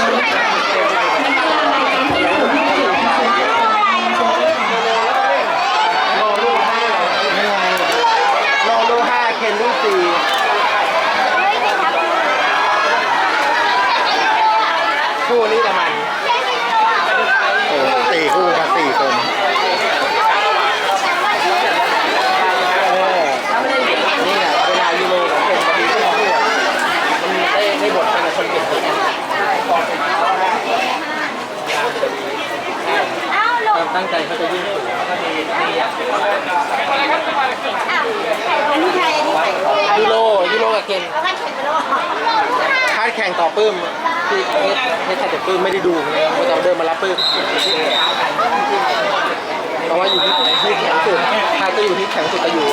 โลลูกห้าไม่ไหวรอลูกห้าเคนลูกสี่คู่นี้ละมันโอ้สี่คู่มาสี่คนเออนี่แหละเวลายูโรของเป็นพอดีที่เขาพูดมันได้ได้บทเป็นคนเก่งคนนี้ความ ตั้งใจเขาจะยิ่งสูงแล้วก็มีมีอยากยูโรยูโรกับเคนคาดแข่งต่อปื้มที่เฮ็ดเฮ็ดใครแต่ปื้มไม่ได้ดูเลยเพราะเราเดินมารับปื้มเพราะว่าอยู่ที่แข็งสุดใครก็อยู่ที่แข็งสุดก็อยู่